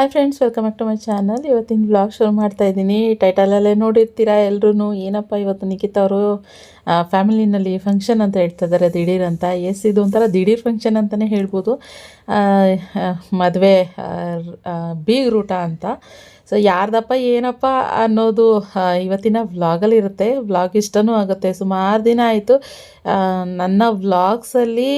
Hi friends welcome back to my channel ಇವತ್ತಿನ blog ಶುರು ಮಾಡ್ತಾ ಇದ್ದೀನಿ. ಟೈಟಲಲ್ಲೇ ನೋಡಿರ್ತೀರಾ ಎಲ್ಲರೂ ಏನಪ್ಪ ಇವತ್ತು ನಿಖಿತ್ ಅವರು ಫ್ಯಾಮಿಲಿನಲ್ಲಿ ಫಂಕ್ಷನ್ ಅಂತ ಹೇಳ್ತಾ ಇದ್ದಾರೆ ದಿಢೀರ್ ಅಂತ. ಎಸ್ ಇದು ಒಂಥರ ದಿಢೀರ್ ಫಂಕ್ಷನ್ ಅಂತಲೇ ಹೇಳ್ಬೋದು. ಮದುವೆ ಬೀಗ್ರೂಟ ಅಂತ. ಸೊ ಯಾರ್ದಪ್ಪ ಏನಪ್ಪ ಅನ್ನೋದು ಇವತ್ತಿನ ವ್ಲಾಗಲ್ಲಿ ಇರುತ್ತೆ. ವ್ಲಾಗ್ ಇಷ್ಟನೂ ಆಗುತ್ತೆ. ಸುಮಾರು ದಿನ ಆಯಿತು ನನ್ನ ವ್ಲಾಗ್ಸಲ್ಲಿ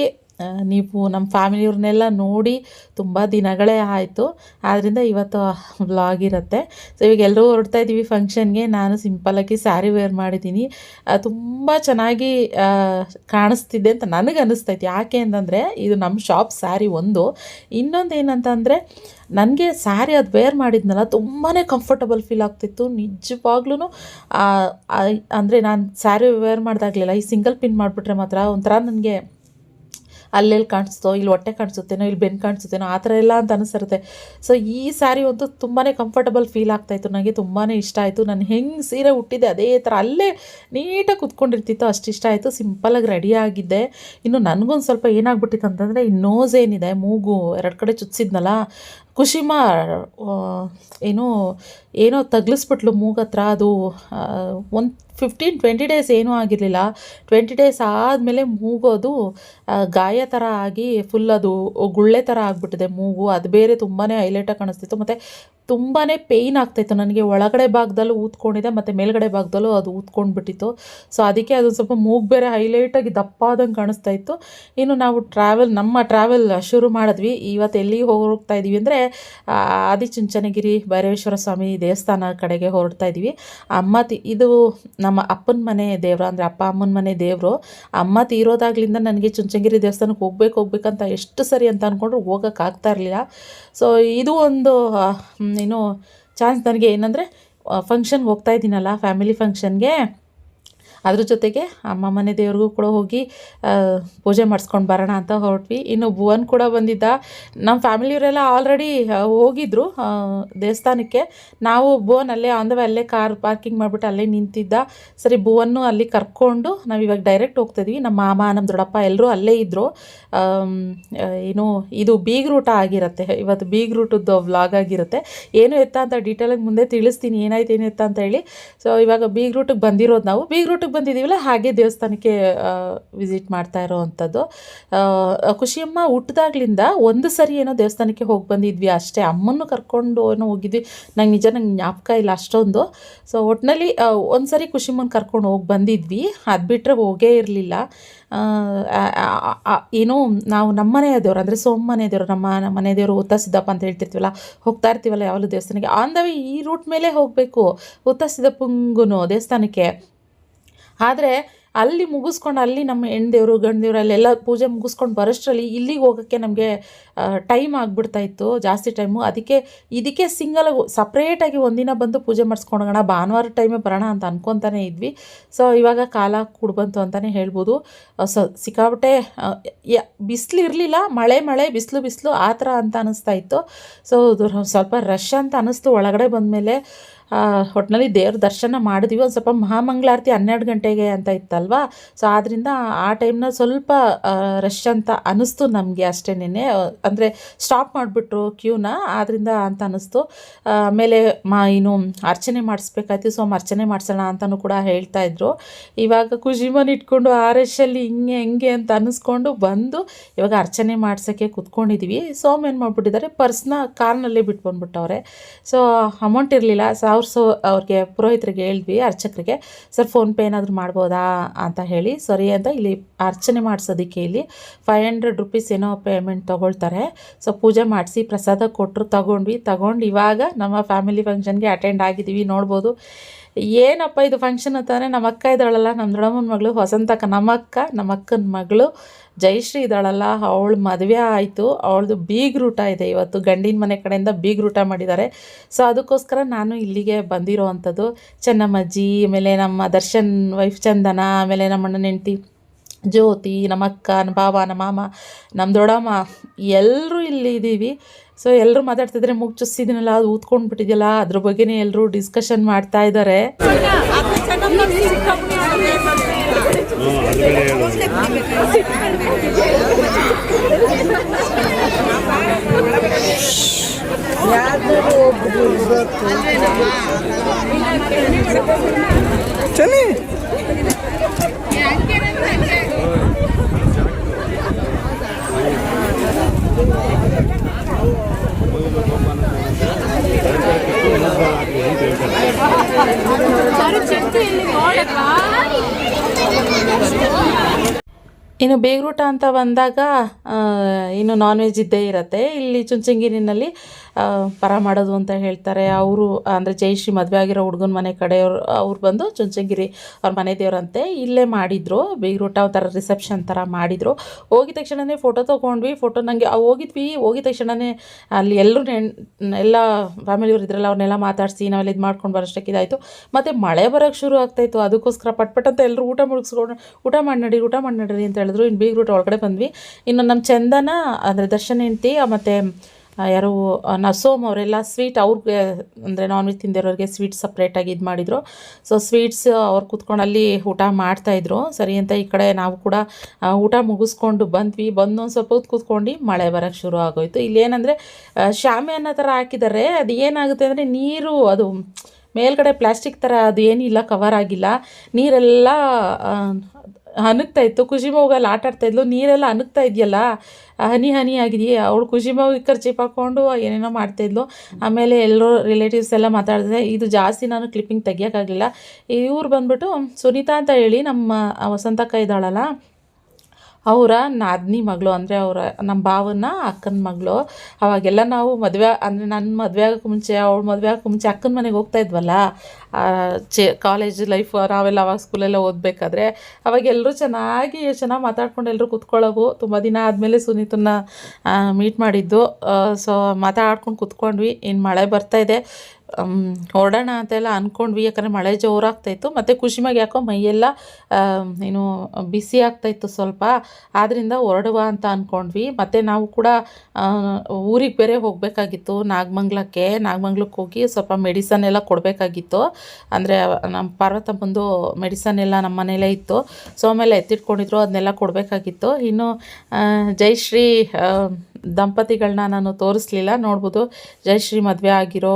ನೀವು ನಮ್ಮ ಫ್ಯಾಮಿಲಿಯವ್ರನ್ನೆಲ್ಲ ನೋಡಿ ತುಂಬ ದಿನಗಳೇ ಆಯಿತು. ಆದ್ದರಿಂದ ಇವತ್ತು ವ್ಲಾಗ್ ಇರುತ್ತೆ. ಸೊ ಇವಾಗ ಎಲ್ಲರೂ ಹೊರಡ್ತಾ ಇದ್ದೀವಿ ಫಂಕ್ಷನ್ಗೆ ನಾನು ಸಿಂಪಲಾಗಿ ಸ್ಯಾರಿ ವೇರ್ ಮಾಡಿದ್ದೀನಿ. ತುಂಬ ಚೆನ್ನಾಗಿ ಕಾಣಿಸ್ತಿದೆ ಅಂತ ನನಗೆ ಅನ್ನಿಸ್ತೈತೆ ಯಾಕೆ ಅಂತಂದರೆ, ಇದು ನಮ್ಮ ಶಾಪ್ ಸ್ಯಾರಿ ಒಂದು. ಇನ್ನೊಂದು ಏನಂತಂದರೆ, ನನಗೆ ಸ್ಯಾರಿ ಅದು ವೇರ್ ಮಾಡಿದ್ನಲ್ಲ ತುಂಬಾ ಕಂಫರ್ಟಬಲ್ ಫೀಲ್ ಆಗ್ತಿತ್ತು. ನಿಜವಾಗ್ಲೂ ಅಂದರೆ ನಾನು ಸ್ಯಾರಿ ವೇರ್ ಮಾಡಿದಾಗಲಿಲ್ಲ ಈ ಸಿಂಗಲ್ ಪಿನ್ ಮಾಡಿಬಿಟ್ರೆ ಮಾತ್ರ ಒಂಥರ ನನಗೆ ಅಲ್ಲೆಲ್ಲಿ ಕಾಣಿಸ್ತೋ, ಇಲ್ಲಿ ಹೊಟ್ಟೆ ಕಾಣಿಸುತ್ತೇನೋ, ಇಲ್ಲಿ ಬೆನ್ನು ಕಾಣಿಸುತ್ತೇನೋ, ಆ ಥರ ಎಲ್ಲ ಅಂತ ಅನಿಸಿರುತ್ತೆ. ಸೊ ಈ ಸ್ಯಾರಿ ಅಂತೂ ತುಂಬಾ ಕಂಫರ್ಟಬಲ್ ಫೀಲ್ ಆಗ್ತಾಯಿತ್ತು ನನಗೆ ತುಂಬಾ ಇಷ್ಟ ಆಯಿತು. ನಾನು ಹೆಂಗೆ ಸೀರೆ ಹುಟ್ಟಿದೆ ಅದೇ ಥರ ಅಲ್ಲೇ ನೀಟಾಗಿ ಕುತ್ಕೊಂಡಿರ್ತಿತ್ತು. ಅಷ್ಟು ಇಷ್ಟ ಆಯಿತು. ಸಿಂಪಲಾಗಿ ರೆಡಿ ಆಗಿದ್ದೆ. ಇನ್ನು ನನಗೊಂದು ಸ್ವಲ್ಪ ಏನಾಗ್ಬಿಟ್ಟಿತ್ತು ಅಂತಂದರೆ, ಈ ನೋಸ್ ಏನಿದೆ, ಮೂಗು ಎರಡು ಕಡೆ ಚುಚ್ಚಿದ್ನಲ್ಲ ಕುಶಿಮ ಏನೋ ಏನು ತಗ್ಲಿಸ್ಬಿಟ್ಲು ಮೂಗತ್ರ ಅದು ಒಂದು ಫಿಫ್ಟೀನ್ ಟ್ವೆಂಟಿ ಡೇಸ್ ಏನೂ ಆಗಿರಲಿಲ್ಲ. ಟ್ವೆಂಟಿ ಡೇಸ್ ಆದಮೇಲೆ ಮೂಗು ಅದು ಆ, ಗಾಯ ಥರ ಆಗಿ ಫುಲ್ ಅದು ಗುಳ್ಳೆ ಥರ ಆಗಿಬಿಟ್ಟಿದೆ ಮೂಗು. ಅದು ಬೇರೆ ತುಂಬಾ ಹೈಲೈಟಾಗಿ ಕಾಣಿಸ್ತಿತ್ತು. ಮತ್ತು ತುಂಬಾ ಪೇಯ್ನ್ ಆಗ್ತಾಯಿತ್ತು. ನನಗೆ ಒಳಗಡೆ ಭಾಗದಲ್ಲೂ ಊದ್ಕೊಂಡಿದೆ, ಮತ್ತು ಮೇಲ್ಗಡೆ ಭಾಗದಲ್ಲೂ ಅದು ಊದ್ಕೊಂಡ್ಬಿಟ್ಟಿತ್ತು. ಸೊ ಅದಕ್ಕೆ ಅದು ಸ್ವಲ್ಪ ಮೂಗು ಬೇರೆ ಹೈಲೈಟಾಗಿ ದಪ್ಪಾದಂಗೆ ಕಾಣಿಸ್ತಾ ಇತ್ತು ಇನ್ನು ನಾವು ಟ್ರಾವೆಲ್ ನಮ್ಮ ಟ್ರಾವೆಲ್ ಶುರು ಮಾಡಿದ್ವಿ. ಇವತ್ತು ಎಲ್ಲಿಗೆ ಹೋಗ್ತಾ ಇದ್ದೀವಿ ಅಂದರೆ ಆದಿಚುಂಚನಗಿರಿ ಭೈರವೇಶ್ವರ ಸ್ವಾಮಿ ದೇವಸ್ಥಾನ ಕಡೆಗೆ ಹೊರಡ್ತಾ ಇದ್ದೀವಿ ಅಮ್ಮ ಇದು ನಮ್ಮ ಅಪ್ಪನ ಮನೆ ದೇವರು, ಅಂದರೆ ಅಪ್ಪ ಅಮ್ಮನ ಮನೆ ದೇವರು. ಅಮ್ಮ ತೀರೋದಾಗ್ಲಿಂದ ನನಗೆ ಚುಂಚನಗಿರಿ ದೇವಸ್ಥಾನಕ್ಕೆ ಹೋಗ್ಬೇಕು, ಹೋಗ್ಬೇಕಂತ ಎಷ್ಟು ಸರಿ ಅಂತ ಅಂದ್ಕೊಂಡ್ರು ಹೋಗೋಕ್ಕಾಗ್ತಾ ಇರಲಿಲ್ಲ. ಸೊ ಇದು ಒಂದು ಏನು ಚಾನ್ಸ್ ನನಗೆ ಏನಂದರೆ ಫಂಕ್ಷನ್ಗೆ ಹೋಗ್ತಾ ಇದ್ದೀನಲ್ಲ ಫ್ಯಾಮಿಲಿ ಫಂಕ್ಷನ್ಗೆ ಅದ್ರ ಜೊತೆಗೆ ಅಮ್ಮ ಮನೆ ದೇವ್ರಿಗೂ ಕೂಡ ಹೋಗಿ ಪೂಜೆ ಮಾಡಿಸ್ಕೊಂಡು ಬರೋಣ ಅಂತ ಹೊರಟ್ವಿ. ಇನ್ನು ಭುವನ್ ಕೂಡ ಬಂದಿದ್ದ. ನಮ್ಮ ಫ್ಯಾಮಿಲಿಯವರೆಲ್ಲ ಆಲ್ರೆಡಿ ಹೋಗಿದ್ರು ದೇವಸ್ಥಾನಕ್ಕೆ. ನಾವು ಭುವನ್ ಅಲ್ಲೇ ಆನ್ ದ ವೇ ಅಲ್ಲೇ ಕಾರ್ ಪಾರ್ಕಿಂಗ್ ಮಾಡಿಬಿಟ್ಟು ಅಲ್ಲೇ ನಿಂತಿದ್ದ. ಸರಿ, ಭುವನ್ನು ಅಲ್ಲಿ ಕರ್ಕೊಂಡು ನಾವು ಇವಾಗ ಡೈರೆಕ್ಟ್ ಹೋಗ್ತಿದ್ವಿ. ನಮ್ಮ ಮಾಮ ನಮ್ಮ ದೊಡ್ಡಪ್ಪ ಎಲ್ಲರೂ ಅಲ್ಲೇ ಇದ್ದರು ಏನು, ಇದು ಬೀಗ್ ರೂಟ ಆಗಿರುತ್ತೆ. ಇವತ್ತು ಬೀಗ್ ರೂಟದ್ದು ವ್ಲಾಗ್ ಆಗಿರುತ್ತೆ. ಏನು ಎತ್ತ ಅಂತ ಡೀಟೇಲಾಗಿ ಮುಂದೆ ತಿಳಿಸ್ತೀನಿ. ಏನಾಯ್ತು, ಏನು ಎತ್ತ ಅಂತ ಹೇಳಿ. ಸೊ ಇವಾಗ ಬೀಗ್ ರೂಟಿಗೆ ಬಂದಿರೋದು ನಾವು. ಬೀಗ್ ರೂಟಿಗೆ ಬಂದಿದ್ದೀವಲ್ಲ, ಹಾಗೆ ದೇವಸ್ಥಾನಕ್ಕೆ ವಿಸಿಟ್ ಮಾಡ್ತಾ ಇರೋವಂಥದ್ದು. ಅಂಥದ್ದು ಖುಷಿಯಮ್ಮ ಹುಟ್ಟಿದಾಗ್ಲಿಂದ ಒಂದು ಸರಿ ಏನೋ ದೇವಸ್ಥಾನಕ್ಕೆ ಹೋಗಿ ಬಂದಿದ್ವಿ. ಅಷ್ಟೇ ಅಮ್ಮನ್ನು ಕರ್ಕೊಂಡು ಏನೋ ಹೋಗಿದ್ವಿ. ನಂಗೆ ನಿಜ ನಂಗೆ ಜ್ಞಾಪಕ ಇಲ್ಲ ಅಷ್ಟೊಂದು. ಸೊ ಒಟ್ಟಿನಲ್ಲಿ ಒಂದು ಸರಿ ಖುಷಿಯಮ್ಮನ ಕರ್ಕೊಂಡು ಹೋಗಿ ಬಂದಿದ್ವಿ. ಅದು ಬಿಟ್ಟರೆ ಹೋಗೇ ಇರಲಿಲ್ಲ. ಏನೋ ನಾವು ನಮ್ಮ ಮನೆಯ ದೇವರು ಅಂದರೆ ಸೋಮ ಮನೆ ದೇವರು ನಮ್ಮ ನಮ್ಮ ಮನೆ ದೇವರು ಉತ್ತ ಸಿದ್ದಪ್ಪ ಅಂತ ಹೇಳ್ತಿರ್ತೀವಲ್ಲ, ಹೋಗ್ತಾ ಇರ್ತೀವಲ್ಲ ಯಾವಾಗಲೂ ದೇವಸ್ಥಾನಕ್ಕೆ, ಆನ್ ದ ವೇ ಈ ರೂಟ್ ಮೇಲೆ ಹೋಗಬೇಕು. ಉತ್ತ ಸಿದ್ದಪ್ಪಂಗೂ ದೇವಸ್ಥಾನಕ್ಕೆ. ಆದರೆ ಅಲ್ಲಿ ಮುಗಿಸ್ಕೊಂಡು ಅಲ್ಲಿ ನಮ್ಮ ಹೆಣ್ದೇವರು ಗಂಡದೇವ್ರು ಅಲ್ಲೆಲ್ಲ ಪೂಜೆ ಮುಗಿಸ್ಕೊಂಡು ಬರೋಷ್ಟರಲ್ಲಿ ಇಲ್ಲಿಗೆ ಹೋಗೋಕ್ಕೆ ನಮಗೆ ಟೈಮ್ ಆಗಿಬಿಡ್ತಾ ಇತ್ತು, ಜಾಸ್ತಿ ಟೈಮು ಅದಕ್ಕೆ ಇದಕ್ಕೆ ಸಿಂಗಲ್ ಸಪ್ರೇಟಾಗಿ ಒಂದಿನ ಬಂದು ಪೂಜೆ ಮಾಡಿಸ್ಕೊಂಡೋಗೋಣ ಭಾನುವಾರ ಟೈಮೇ ಬರೋಣ ಅಂತ ಅನ್ಕೊತಾನೆ ಇದ್ವಿ. ಸೊ ಇವಾಗ ಕಾಲ ಕೂಡಿ ಬಂತು ಅಂತಲೇ ಹೇಳ್ಬೋದು. ಸೊ ಸ, ಸಿಕ್ಕಾಪಟ್ಟೆ ಬಿಸಿಲು ಇರಲಿಲ್ಲ, ಮಳೆ ಮಳೆ, ಬಿಸಿಲು ಬಿಸಿಲು, ಆ ಥರ ಅಂತ ಅನ್ನಿಸ್ತಾ ಇತ್ತು. ಸೊ ಸ್ವಲ್ಪ ರಶ್ ಅಂತ ಅನ್ನಿಸ್ತು ಒಳಗಡೆ ಬಂದಮೇಲೆ. ಒಟ್ಟಿನಲ್ಲಿ ದೇವ್ರ ದರ್ಶನ ಮಾಡಿದ್ವಿ. ಒಂದು ಸ್ವಲ್ಪ ಮಹಾಮಂಗಳಾರತಿ ಹನ್ನೆರಡು ಗಂಟೆಗೆ ಅಂತ ಇತ್ತಲ್ವಾ? ಸೊ ಆದ್ದರಿಂದ ಆ ಟೈಮ್ನ ಸ್ವಲ್ಪ ರಶ್ ಅಂತ ಅನ್ನಿಸ್ತು ನಮಗೆ ಅಷ್ಟೇ ನಿನ್ನೆ. ಅಂದರೆ ಸ್ಟಾಪ್ ಮಾಡಿಬಿಟ್ರು ಕ್ಯೂನ ಆದ್ದರಿಂದ ಅಂತ ಅನ್ನಿಸ್ತು ಆಮೇಲೆ ಮಾ ಏನು ಅರ್ಚನೆ ಮಾಡಿಸ್ಬೇಕಾಯ್ತು. ಸೊ ಅರ್ಚನೆ ಮಾಡಿಸೋಣ ಅಂತಲೂ ಕೂಡ ಹೇಳ್ತಾ ಇದ್ರು. ಇವಾಗ ಖುಷಿಮನ್ ಇಟ್ಕೊಂಡು ಆರ್ ಅಲ್ಲಿ ಹಿಂಗೆ, ಹೆಂಗೆ ಅಂತ ಅನ್ನಿಸ್ಕೊಂಡು ಬಂದು ಇವಾಗ ಅರ್ಚನೆ ಮಾಡ್ಸೋಕ್ಕೆ ಕುತ್ಕೊಂಡಿದ್ದೀವಿ ಸೋಮ್ ಏನು ಮಾಡ್ಬಿಟ್ಟಿದ್ದಾರೆ? ಪರ್ಸ್ನ ಕಾರ್ನಲ್ಲೇ ಬಿಟ್ಟು ಸೊ ಅಮೌಂಟ್ ಇರಲಿಲ್ಲ. ಸೊ ಅವ್ರು ಸೊ ಅವ್ರಿಗೆ ಪುರೋಹಿತರಿಗೆ ಹೇಳಿದ್ವಿ, ಅರ್ಚಕರಿಗೆ, ಸರ್ ಫೋನ್ಪೇ ಏನಾದರೂ ಮಾಡ್ಬೋದಾ? ಅಂತ ಹೇಳಿ, ಸರಿ ಅಂತ ಇಲ್ಲಿ ಅರ್ಚನೆ ಮಾಡಿಸೋದಕ್ಕೆ ಇಲ್ಲಿ ಫೈವ್ ಹಂಡ್ರೆಡ್ ರುಪೀಸ್ ಏನೋ ಪೇಮೆಂಟ್ ತೊಗೊಳ್ತಾರೆ. ಸೊ ಪೂಜೆ ಮಾಡಿಸಿ, ಪ್ರಸಾದ ಕೊಟ್ಟರು ತಗೊಂಡ್ವಿ. ತಗೊಂಡು ಇವಾಗ ನಮ್ಮ ಫ್ಯಾಮಿಲಿ ಫಂಕ್ಷನ್ಗೆ ಅಟೆಂಡ್ ಆಗಿದ್ದೀವಿ, ನೋಡ್ಬೋದು. ಏನಪ್ಪ ಇದು ಫಂಕ್ಷನ್ ಅಂತಂದರೆ ನಮ್ಮ ಅಕ್ಕ ಇದ್ದಾಳಲ್ಲ, ನಮ್ಮ ದೊಡ್ಡಮ್ಮನ ಮಗಳು ವಸಂತಕ್ಕ ನಮ್ಮ ಅಕ್ಕ, ನಮ್ಮ ಅಕ್ಕನ ಮಗಳು ಜಯಶ್ರೀ ಇದ್ದಾಳಲ್ಲ, ಅವಳು ಮದುವೆ ಆಯಿತು, ಅವಳದು ಬೀಗ್ ರೂಟ ಇದೆ. ಇವತ್ತು ಗಂಡಿನ ಮನೆ ಕಡೆಯಿಂದ ಬೀಗ್ ರೂಟ ಮಾಡಿದ್ದಾರೆ. ಸೊ ಅದಕ್ಕೋಸ್ಕರ ನಾನು ಇಲ್ಲಿಗೆ ಬಂದಿರೋ ಅಂಥದ್ದು ಚೆನ್ನಮ್ಮಜ್ಜಿ ಆಮೇಲೆ ನಮ್ಮ ದರ್ಶನ್ ವೈಫ್ ಚಂದನ, ಆಮೇಲೆ ನಮ್ಮ ಅಣ್ಣನ ಹೆಂಡ್ತಿ ಜ್ಯೋತಿ ನಮ್ಮಕ್ಕ ನಮ್ಮ ಬಾಬ ನಮ್ಮ ಮಾಮ ನಮ್ಮ ದೊಡ್ಡಮ್ಮ ಎಲ್ಲರೂ ಇಲ್ಲಿ ಇದ್ದೀವಿ ಸೊ ಎಲ್ಲರೂ ಮಾತಾಡ್ತಿದ್ರೆ ಮುಗ್ ಅದು ಊದ್ಕೊಂಡು ಬಿಟ್ಟಿದ್ಯಲ್ಲ ಅದ್ರ ಬಗ್ಗೆನೇ ಎಲ್ಲರೂ ಡಿಸ್ಕಷನ್ ಮಾಡ್ತಾ ಇದ್ದಾರೆ ಚಲಿ ಇನ್ನು ಬೇಗರೂಟ ಅಂತ ಬಂದಾಗ ಇನ್ನು ನಾನ್ ವೆಜ್ ಇದ್ದೇ ಇರುತ್ತೆ. ಇಲ್ಲಿ ಚುಂಚನಗಿರಿನಲ್ಲಿ ಪರ ಮಾಡೋದು ಅಂತ ಹೇಳ್ತಾರೆ. ಅವರು, ಅಂದರೆ ಜಯಶ್ರೀ ಮದುವೆ ಆಗಿರೋ ಹುಡುಗನ ಮನೆ ಕಡೆಯವ್ರು, ಅವ್ರು ಬಂದು ಚುಂಚನಗಿರಿ ಅವ್ರ ಮನೆ ದೇವರಂತೆ ಇಲ್ಲೇ ಮಾಡಿದರು. ಬೀಗ್ರೂಟ ಥರ ರಿಸೆಪ್ಷನ್ ಥರ ಮಾಡಿದರು. ಹೋಗಿದ ತಕ್ಷಣವೇ ಫೋಟೋ ತೊಗೊಂಡ್ವಿ. ಫೋಟೋ ನನಗೆ ಹೋಗಿದ್ವಿ. ಹೋಗಿದ ತಕ್ಷಣವೇ ಅಲ್ಲಿ ಎಲ್ಲರೂ ಎಲ್ಲ ಫ್ಯಾಮಿಲಿಯವ್ರು ಇದ್ರಲ್ಲ ಅವ್ರನ್ನೆಲ್ಲ ಮಾತಾಡಿಸಿ ನಾವೆಲ್ಲ ಇದು ಮಾಡ್ಕೊಂಡು ಬರೋಷ್ಟಕ್ಕೆ ಇದಾಯಿತು. ಮತ್ತು ಮಳೆ ಬರೋಕ್ಕೆ ಶುರು ಆಗ್ತಾಯಿತ್ತು ಅದಕ್ಕೋಸ್ಕರ ಪಟ್ ಪಟ್ ಅಂತ ಎಲ್ಲರೂ ಊಟ ಮುಗಿಸ್ಕೊಂಡು ಊಟ ಮಾಡಿ ನಡಿ, ಊಟ ಮಾಡಿ ಅಂತ ಹೇಳಿದ್ರು. ಇನ್ನು ಬೀಗ್ರೂಟ ಒಳಗಡೆ ಬಂದ್ವಿ. ಇನ್ನು ನಮ್ಮ ಚಂದನ, ಅಂದರೆ ದರ್ಶನ ಹೆಂಡ್ತಿ ಮತ್ತು ಯಾರು ನಸೋಮ್ ಅವರೆಲ್ಲ ಸ್ವೀಟ್ ಅವ್ರಿಗೆ, ಅಂದರೆ ನಾನ್ ವೆಜ್ ತಿಂದಿರೋರಿಗೆ ಸ್ವೀಟ್ ಸಪ್ರೇಟಾಗಿ ಇದು ಮಾಡಿದರು. ಸೊ ಸ್ವೀಟ್ಸ್ ಅವ್ರು ಕೂತ್ಕೊಂಡು ಅಲ್ಲಿ ಊಟ ಮಾಡ್ತಾಯಿದ್ರು ಸರಿ ಅಂತ ಈ ಕಡೆ ನಾವು ಕೂಡ ಊಟ ಮುಗಿಸ್ಕೊಂಡು ಬಂದ್ವಿ. ಬಂದು ಒಂದು ಸ್ವಲ್ಪ ಹೊತ್ತು ಕೂತ್ಕೊಂಡು ಮಳೆ ಬರೋಕ್ಕೆ ಶುರು ಆಗೋಯ್ತು. ಇಲ್ಲೇನಂದರೆ ಶಾಮೆ ಅನ್ನೋ ಥರ ಹಾಕಿದ್ದಾರೆ ಅದು ಏನಾಗುತ್ತೆ ಅಂದರೆ ನೀರು, ಅದು ಮೇಲ್ಗಡೆ ಪ್ಲಾಸ್ಟಿಕ್ ಥರ ಅದು ಏನಿಲ್ಲ ಕವರ್ ಆಗಿಲ್ಲ. ನೀರೆಲ್ಲ ಅನುಗ್ತಾ ಇತ್ತು. ಖುಷಿ ಮೌಗಲ್ಲಿ ಆಟ ಆಡ್ತಾ ಇದ್ಲು. ನೀರೆಲ್ಲ ಅನಗ್ತಾ ಇದೆಯಲ್ಲ? ಹನಿ ಹನಿ ಆಗಿದೆಯೇ ಅವಳು ಖುಷಿ ಮಗು ಕರ್ಚಿಪ್ ಹಾಕ್ಕೊಂಡು ಏನೇನೋ ಮಾಡ್ತಾಯಿದ್ಲು ಆಮೇಲೆ ಎಲ್ಲರೂ ರಿಲೇಟಿವ್ಸ್ ಎಲ್ಲ ಮಾತಾಡಿದ್ರೆ ಇದು ಜಾಸ್ತಿ ನಾನು ಕ್ಲಿಪ್ಪಿಂಗ್ ತೆಗಿಯೋಕ್ಕಾಗಲಿಲ್ಲ. ಇವ್ರು ಬಂದ್ಬಿಟ್ಟು, ಸುನೀತಾ ಅಂತ ಹೇಳಿ ನಮ್ಮ ವಸಂತಕ್ಕ ಇದ್ದಾಳಲ್ಲ ಅವರ ನಾದಿನಿ ಮಗಳು ಅಂದರೆ ಅವರ ನಮ್ಮ ಭಾವನ ಅಕ್ಕನ ಮಗಳು. ಅವಾಗೆಲ್ಲ ನಾವು ಮದುವೆ ಅಂದರೆ ನನ್ನ ಮದುವೆ ಆಗೋಕ್ಕೆ ಮುಂಚೆ, ಅವಳು ಮದುವೆ ಆಗೋಕ್ಕೆ ಮುಂಚೆ ಅಕ್ಕನ ಮನೆಗೆ ಹೋಗ್ತಾ ಇದ್ವಲ್ಲ? ಚೆ ಕಾಲೇಜ್ ಲೈಫ್ ನಾವೆಲ್ಲ ಅವಾಗ ಸ್ಕೂಲೆಲ್ಲ ಓದಬೇಕಾದ್ರೆ ಅವಾಗ ಎಲ್ಲರೂ ಚೆನ್ನಾಗಿ ಚೆನ್ನಾಗಿ ಮಾತಾಡ್ಕೊಂಡು ಎಲ್ಲರೂ ಕೂತ್ಕೊಳ್ಳೋವು. ತುಂಬ ದಿನ ಆದಮೇಲೆ ಸುನೀತನ್ನ ಮೀಟ್ ಮಾಡಿದ್ದು. ಸೊ ಮಾತಾಡ್ಕೊಂಡು ಕೂತ್ಕೊಂಡ್ವಿ. ಇನ್ನು ಮಳೆ ಬರ್ತಾಯಿದೆ ಹೊರಡೋಣ ಅಂತೆಲ್ಲ ಅಂದ್ಕೊಂಡ್ವಿ ಯಾಕಂದರೆ ಮಳೆ ಜೋರಾಗ್ತಾಯಿತ್ತು. ಮತ್ತು ಖುಷಿಮಾಗಿ ಯಾಕೋ ಮೈಯೆಲ್ಲ ಏನು ಬಿಸಿ ಆಗ್ತಾಯಿತ್ತು ಸ್ವಲ್ಪ. ಆದ್ದರಿಂದ ಹೊರಡುವ ಅಂತ ಅಂದ್ಕೊಂಡ್ವಿ ಮತ್ತು ನಾವು ಕೂಡ ಊರಿಗೆ ಬೇರೆ ಹೋಗಬೇಕಾಗಿತ್ತು. ನಾಗಮಂಗ್ಲಕ್ಕೆ. ನಾಗಮಂಗ್ಲಕ್ಕೆ ಹೋಗಿ ಸ್ವಲ್ಪ ಮೆಡಿಸನ್ ಎಲ್ಲ ಕೊಡಬೇಕಾಗಿತ್ತು. ಅಂದರೆ ನಮ್ಮ ಪಾರ್ವತಮ್ಮಂದು ಮೆಡಿಸನ್ ಎಲ್ಲ ನಮ್ಮ ಮನೇಲೇ ಇತ್ತು. ಸೊ, ಆಮೇಲೆ ಎತ್ತಿಟ್ಕೊಂಡಿದ್ರು. ಅದನ್ನೆಲ್ಲ ಕೊಡಬೇಕಾಗಿತ್ತು. ಇನ್ನು ಜಯಶ್ರೀ ದಂಪತಿಗಳನ್ನ ನಾನು ತೋರಿಸ್ಲಿಲ್ಲ. ನೋಡ್ಬೋದು ಜಯಶ್ರೀ ಮದುವೆ ಆಗಿರೋ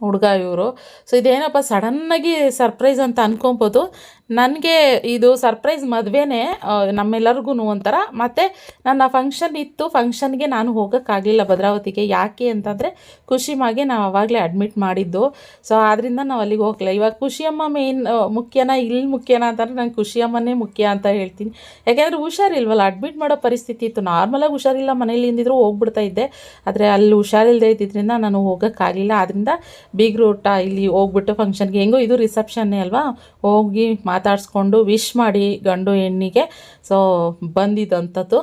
ಹುಡುಗ ಇವರು. ಸೊ ಇದೇನಪ್ಪ, ಸಡನ್ನಾಗಿ ಸರ್ಪ್ರೈಸ್ ಅಂತ ಅನ್ಕೊಬೋದು. ನನಗೆ ಇದು ಸರ್ಪ್ರೈಸ್ ಮದುವೆನೇ ನಮ್ಮೆಲ್ಲರಿಗೂ ಒಂಥರ. ಮತ್ತು ನನ್ನ ಫಂಕ್ಷನ್ ಇತ್ತು ಫಂಕ್ಷನ್ಗೆ ನಾನು ಹೋಗೋಕ್ಕಾಗಲಿಲ್ಲ ಭದ್ರಾವತಿಗೆ. ಯಾಕೆ ಅಂತಂದರೆ, ಖುಷಿಮಾಗೆ ನಾವು ಆವಾಗಲೇ ಅಡ್ಮಿಟ್ ಮಾಡಿದ್ದು. ಸೊ ಆದ್ದರಿಂದ ನಾವು ಅಲ್ಲಿಗೆ ಹೋಗಲಿಲ್ಲ. ಇವಾಗ ಖುಷಿಯಮ್ಮ ಮೇನ್ ಮುಖ್ಯನಾ ಇಲ್ಲಿ ಮುಖ್ಯನಾ ಅಂತಂದರೆ ನಂಗೆ ಖುಷಿಯಮ್ಮನೇ ಮುಖ್ಯ ಅಂತ ಹೇಳ್ತೀನಿ. ಯಾಕೆಂದರೆ ಹುಷಾರಿಲ್ವಲ್ಲ? ಅಡ್ಮಿಟ್ ಮಾಡೋ ಪರಿಸ್ಥಿತಿ ಇತ್ತು. ನಾರ್ಮಲಾಗಿ ಹುಷಾರಿಲ್ಲ ಮನೇಲಿ ಇಂದಿದ್ರು ಹೋಗ್ಬಿಡ್ತಾ ಇದ್ದೆ. ಆದರೆ ಅಲ್ಲಿ ಹುಷಾರಿಲ್ಲದೆ ಇದ್ದಿದ್ದರಿಂದ ನಾನು ಹೋಗೋಕ್ಕಾಗಲಿಲ್ಲ. ಆದ್ದರಿಂದ ಬೀಗ್ರು ಊಟ ಇಲ್ಲಿ ಹೋಗ್ಬಿಟ್ಟು ಫಂಕ್ಷನ್ಗೆ ಹೆಂಗೋ ಇದು ರಿಸೆಪ್ಷನ್ನೇ ಅಲ್ವಾ? ಹೋಗಿ ಮಾತಾಡಿಸ್ಕೊಂಡು ವಿಶ್ ಮಾಡಿ ಗಂಡು ಹೆಣ್ಣಿಗೆ. ಸೊ ಬಂದಿದ್ದಂಥದ್ದು.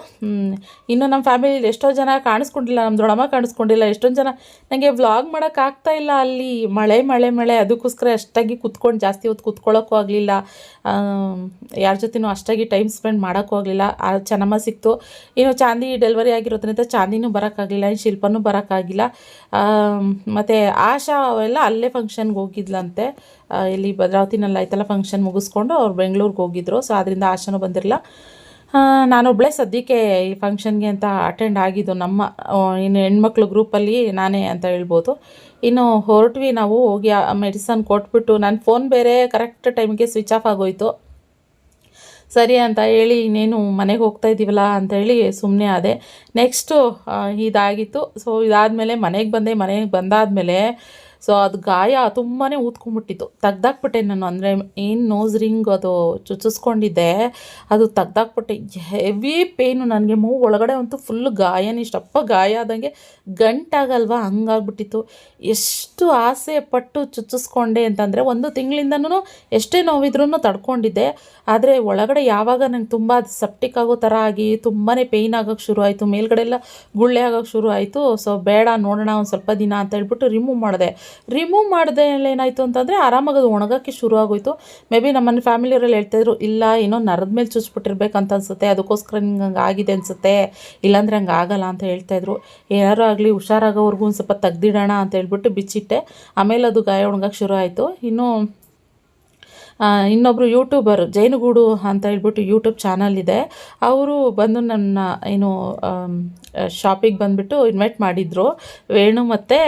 ಇನ್ನು ನಮ್ಮ ಫ್ಯಾಮಿಲಿ ಎಷ್ಟೋ ಜನ ಕಾಣಿಸ್ಕೊಂಡಿಲ್ಲ. ನಮ್ಮ ದೊಡ್ಡಮ್ಮ ಕಾಣಿಸ್ಕೊಂಡಿಲ್ಲ. ಎಷ್ಟೊಂದು ಜನ ನನಗೆ ವ್ಲಾಗ್ ಮಾಡೋಕ್ಕಾಗ್ತಾ ಇಲ್ಲ ಅಲ್ಲಿ. ಮಳೆ ಮಳೆ ಮಳೆ. ಅದಕ್ಕೋಸ್ಕರ ಅಷ್ಟಾಗಿ ಕುತ್ಕೊಂಡು ಜಾಸ್ತಿ ಹೊತ್ತು ಕುತ್ಕೊಳ್ಳೋಕ್ಕೂ ಆಗಲಿಲ್ಲ. ಯಾರ ಜೊತೆನೂ ಅಷ್ಟಾಗಿ ಟೈಮ್ ಸ್ಪೆಂಡ್ ಮಾಡೋಕ್ಕೂ ಆಗಲಿಲ್ಲ. ಚೆನ್ನಮ್ಮ ಸಿಕ್ತು. ಇನ್ನು ಚಾಂದಿ ಡೆಲಿವರಿ ಆಗಿರೋದ್ರಿಂದ ಚಾಂದಿನೂ ಬರೋಕ್ಕಾಗಲಿಲ್ಲ ಇನ್ನು ಶಿಲ್ಪನೂ ಬರೋಕ್ಕಾಗಿಲ್ಲ ಮತ್ತು ಆಶಾ ಅವೆಲ್ಲ ಅಲ್ಲೇ ಫಂಕ್ಷನ್ಗೆ ಹೋಗಿದ್ಲಂತೆ. ಇಲ್ಲಿ ಭದ್ರಾವತಿನಲ್ಲಿ ಆಯ್ತಲ್ಲ ಫಂಕ್ಷನ್ ಮುಗಿಸ್ಕೊಂಡು ಅವ್ರು ಬೆಂಗಳೂರಿಗೆ ಹೋಗಿದ್ರು. ಸೊ ಅದರಿಂದ ಆಶನೂ ಬಂದಿರಲ್ಲ ನಾನೊಬ್ಬಳೇ ಸದ್ಯಕ್ಕೆ ಈ ಫಂಕ್ಷನ್ಗೆ ಅಂತ ಅಟೆಂಡ್ ಆಗಿದ್ದು ನಮ್ಮ ಇನ್ನು ಹೆಣ್ಮಕ್ಳು ಗ್ರೂಪಲ್ಲಿ ನಾನೇ ಅಂತ ಹೇಳ್ಬೋದು. ಇನ್ನು ಹೊರಟ್ವಿ ನಾವು, ಹೋಗಿ ಆ ಮೆಡಿಸನ್ ಕೊಟ್ಬಿಟ್ಟು ನನ್ನ ಫೋನ್ ಬೇರೆ ಕರೆಕ್ಟ್ ಟೈಮಿಗೆ ಸ್ವಿಚ್ ಆಫ್ ಆಗೋಯ್ತು. ಸರಿ ಅಂತ ಹೇಳಿ ಇನ್ನೇನು ಮನೆಗೆ ಹೋಗ್ತಾ ಇದ್ದೀವಲ್ಲ ಅಂತ ಹೇಳಿ ಸುಮ್ಮನೆ ಆದೆ. ನೆಕ್ಸ್ಟು ಇದಾಗಿತ್ತು. ಸೊ ಇದಾದಮೇಲೆ ಮನೆಗೆ ಬಂದೆ. ಮನೆಗೆ ಬಂದಾದಮೇಲೆ ಸೊ ಅದು ಗಾಯ ತುಂಬಾ ಊದ್ಕೊಂಡ್ಬಿಟ್ಟಿತ್ತು. ತೆಗ್ದಾಕ್ಬಿಟ್ಟೆ ನಾನು. ಅಂದರೆ ಏನು ನೋಸ್ ರಿಂಗ್ ಅದು ಚುಚ್ಚಿಸ್ಕೊಂಡಿದ್ದೆ, ಅದು ತೆಗ್ದಾಕ್ಬಿಟ್ಟೆ. ಹೆವಿ ಪೇನು ನನಗೆ. ಮೂಗು ಒಳಗಡೆ ಅಂತೂ ಫುಲ್ ಗಾಯನೇ, ಇಷ್ಟಪ್ಪ ಗಾಯ ಆದಂಗೆ ಗಂಟಾಗಲ್ವಾ? ಹಂಗಾಗ್ಬಿಟ್ಟಿತ್ತು. ಎಷ್ಟು ಆಸೆ ಪಟ್ಟು ಚುಚ್ಚಿಸ್ಕೊಂಡೆ ಅಂತಂದರೆ ಒಂದು ತಿಂಗಳಿಂದನೂ ಎಷ್ಟೇ ನೋವಿದ್ರೂ ತಡ್ಕೊಂಡಿದ್ದೆ. ಆದರೆ ಒಳಗಡೆ ಯಾವಾಗ ನಂಗೆ ತುಂಬ ಸೆಪ್ಟಿಕ್ ಆಗೋ ಥರ ಆಗಿ ತುಂಬಾ ಪೇಯ್ನ್ ಆಗೋಕ್ಕೆ ಶುರು ಆಯಿತು ಮೇಲ್ಗಡೆ ಎಲ್ಲ ಗುಳ್ಳೆ ಆಗೋಕ್ಕೆ ಶುರು ಆಯಿತು ಸೊ ಬೇಡ ನೋಡೋಣ ಒಂದು ಸ್ವಲ್ಪ ದಿನ ಅಂತ ಹೇಳ್ಬಿಟ್ಟು ರಿಮೂವ್ ಮಾಡಿದೆ. ರಿಮೂವ್ ಮಾಡಿದೆ ಏನಾಯಿತು ಅಂತಂದರೆ ಆರಾಮಾಗಿ ಅದು ಒಣಗೋಕ್ಕೆ ಶುರು ಆಗೋಯ್ತು ಮೇ ಬಿ ನಮ್ಮನೆ ಫ್ಯಾಮಿಲಿಯವರಲ್ಲಿ ಹೇಳ್ತಾಯಿದ್ರು ಇಲ್ಲ, ಏನೋ ನರದ ಮೇಲೆ ಚುಚ್ಬಿಟ್ಟಿರ್ಬೇಕಂತ ಅನ್ಸುತ್ತೆ, ಅದಕ್ಕೋಸ್ಕರ ನಿಂಗೆ ಹಂಗೆ ಆಗಿದೆ ಅನಿಸುತ್ತೆ, ಇಲ್ಲಾಂದರೆ ಹಂಗೆ ಆಗಲ್ಲ ಅಂತ ಹೇಳ್ತಾಯಿದ್ರು ಏನಾದ್ರು ಆಗಲಿ ಹುಷಾರಾಗೋವರೆಗೂ ಒಂದು ಸ್ವಲ್ಪ ತೆಗ್ದಿಡೋಣ ಅಂತ ಹೇಳ್ಬಿಟ್ಟು ಬಿಚ್ಚಿಟ್ಟೆ. ಆಮೇಲೆ ಅದು ಗಾಯ ಒಣಗಕ್ಕೆ ಶುರು ಆಯಿತು ಇನ್ನೂ ಇನ್ನೊಬ್ಬರು ಯೂಟ್ಯೂಬರ್ ಜೈನುಗೂಡು ಅಂತ ಹೇಳ್ಬಿಟ್ಟು ಯೂಟ್ಯೂಬ್ ಚಾನಲ್ ಇದೆ. ಅವರು ಬಂದು ನನ್ನ, ಏನು ಶಾಪಿಗೆ ಬಂದುಬಿಟ್ಟು ಇನ್ವೈಟ್ ಮಾಡಿದರು. ವೇಣು ಮತ್ತು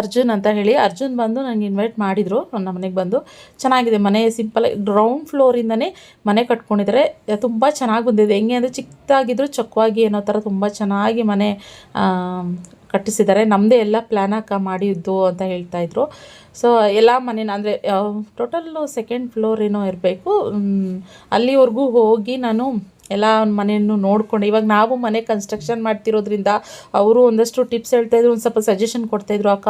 ಅರ್ಜುನ್ ಅಂತ ಹೇಳಿ, ಅರ್ಜುನ್ ಬಂದು ನನಗೆ ಇನ್ವೈಟ್ ಮಾಡಿದರು ನನ್ನ ಮನೆಗೆ ಬಂದು. ಚೆನ್ನಾಗಿದೆ ಮನೆ ಸಿಂಪಲ್ ಗ್ರೌಂಡ್ ಫ್ಲೋರಿಂದನೇ ಮನೆ ಕಟ್ಕೊಂಡಿದ್ದಾರೆ ತುಂಬ ಚೆನ್ನಾಗಿ ಬಂದಿದೆ. ಹೆಂಗೆ ಅಂದರೆ ಚಿಕ್ಕದಾಗಿದ್ರು ಚೊಕ್ಕವಾಗಿ ಏನೋ ಥರ ತುಂಬ ಚೆನ್ನಾಗಿ ಮನೆ ಕಟ್ಟಿಸಿದ್ದಾರೆ ನಮ್ಮದೇ ಎಲ್ಲ ಪ್ಲ್ಯಾನ್ ಹಾಕ ಮಾಡಿದ್ದು ಅಂತ ಹೇಳ್ತಾಯಿದ್ರು ಸೊ ಎಲ್ಲ ಮನೇನ ಅಂದರೆ ಟೋಟಲ್ಲು ಸೆಕೆಂಡ್ ಫ್ಲೋರ್ ಏನೋ ಇರಬೇಕು. ಅಲ್ಲಿವರೆಗೂ ಹೋಗಿ ನಾನು ಎಲ್ಲ ಮನೆಯನ್ನು ನೋಡ್ಕೊಂಡು, ಇವಾಗ ನಾವು ಮನೆ ಕನ್ಸ್ಟ್ರಕ್ಷನ್ ಮಾಡ್ತಿರೋದ್ರಿಂದ ಅವರು ಒಂದಷ್ಟು ಟಿಪ್ಸ್ ಹೇಳ್ತಾಯಿದ್ರು ಒಂದು ಸ್ವಲ್ಪ ಸಜೆಷನ್ ಕೊಡ್ತಾಯಿದ್ರು ಅಕ್ಕ